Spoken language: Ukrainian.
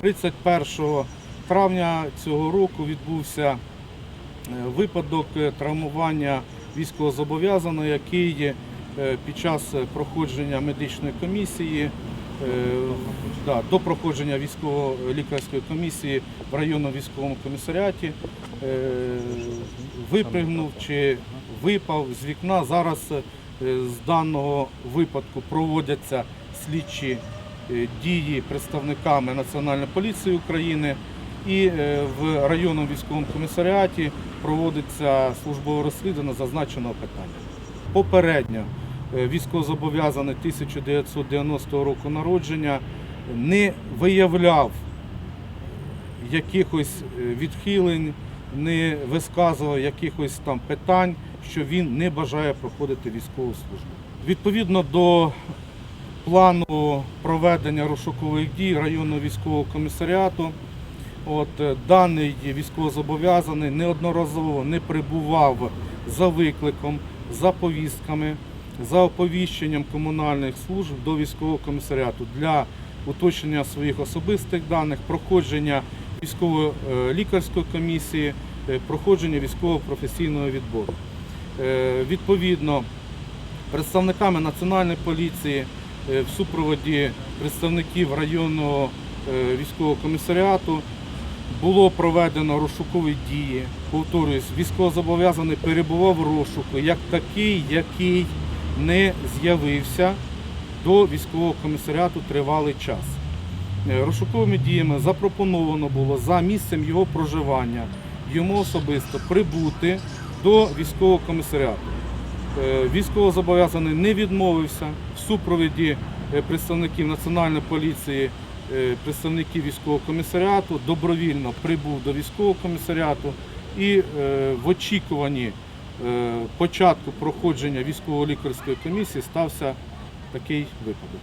31 травня цього року відбувся е, випадок е, травмування військовозобов'язаного, який е, під час проходження медичної комісії, до проходження військово-лікарської комісії в районному військовому комісаріаті випригнув чи випав з вікна. Зараз з даного випадку проводяться слідчі дії представниками Національної поліції України і е, в районному військовому комісаріаті проводиться службове розслідування зазначеного питання. Попередньо е, військовозобов'язаний 1990 року народження не виявляв якихось е, відхилень, не висказував якихось там питань, що він не бажає проходити військову службу. Відповідно до плану проведення розшукових дій районного військового комісаріату, от, е, даний військовозобов'язаний неодноразово не прибував за викликом, за повістками, за оповіщенням комунальних служб до військового комісаріату для уточнення своїх особистих даних, проходження військово-лікарської комісії, е, проходження військово-професійного відбору. Е, Відповідно, представниками Національної поліції е, в супроводі представників районного е, військового комісаріату було проведено розшукові дії. Повторюсь, військовозобов'язаний перебував в розшуку як такий, який не з'явився до військового комісаріату тривалий час. Е, Розшуковими діями запропоновано було за місцем його проживання йому особисто прибути до військового комісаріату. Е, Військовозобов'язаний не відмовився супровіді е, представників Національної поліції, е, представників військового комісаріату, добровільно прибув до військового комісаріату і е, в очікуванні початку проходження військово-лікарської комісії стався такий випадок.